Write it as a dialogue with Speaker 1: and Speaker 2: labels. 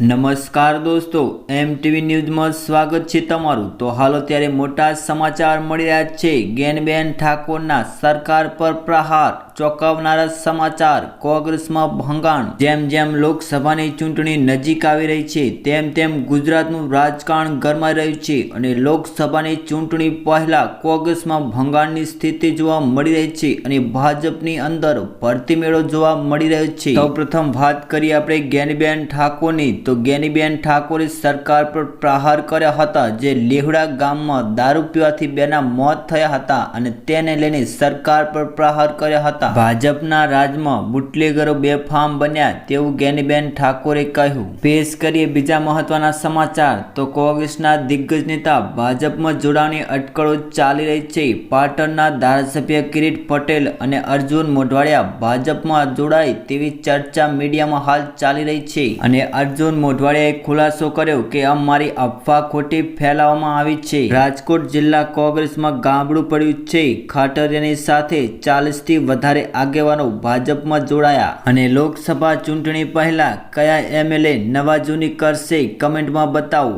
Speaker 1: નમસ્કાર દોસ્તો એમ ટીવી ન્યૂઝમાં સ્વાગત છે તમારું. તો હાલ અત્યારે મોટા સમાચાર મળી રહ્યા છે. ગેનબેન ઠાકોરના સરકાર પર પ્રહાર. ચોંકાવનારા સમાચાર કોંગ્રેસમાં ભંગાણ. જેમ જેમ લોકસભાની ચૂંટણી નજીક આવી રહી છે, તેમ તેમ ગુજરાતનું રાજકારણ ગરમાઈ રહ્યું છે અને લોકસભાની ચૂંટણી પહેલા કોંગ્રેસમાં ભંગાણની સ્થિતિ જોવા મળી રહી છે અને ભાજપની અંદર ભરતી મેળો જોવા મળી રહ્યો છે. સૌપ્રથમ વાત કરીએ આપણે જ્ઞાનીબેન ઠાકોરની. તો જ્ઞાનીબેન ઠાકોરે સરકાર પર પ્રહાર કર્યા હતા, જે લેહડા ગામમાં દારૂ પીવાથી બેના મોત થયા હતા અને તેને લઈને સરકાર પર પ્રહાર કર્યા હતા. ભાજપના રાજમાં બુટલેગરો બેફામ બન્યા તેવું ગેનીબેન ઠાકોરે કહ્યું. પેશ કરીએ બીજા મહત્વના સમાચાર. તો કોંગ્રેસના દિગ્ગજ નેતા ભાજપમાં જોડાવાની અટકળો ચાલી રહી છે. પાટણના ધારાસભ્ય કિરીટ પટેલ અને અર્જુન મોઢવાડિયા ભાજપમાં જોડાય તેવી ચર્ચા મીડિયામાં હાલ ચાલી રહી છે. અને અર્જુન મોઢવાડિયાએ ખુલાસો કર્યો કે અમારી અફવા ખોટી ફેલાવવામાં આવી છે. રાજકોટ જિલ્લા કોંગ્રેસમાં ગાબડું પડ્યું છે. ખાટરિયાની સાથે ચાલીસથી વધારે આગેવાનો ભાજપમાં જોડાયા અને લોકસભા ચૂંટણી પહેલા કયા એમએલએ નવા જૂની કરશે કમેન્ટમાં બતાવો.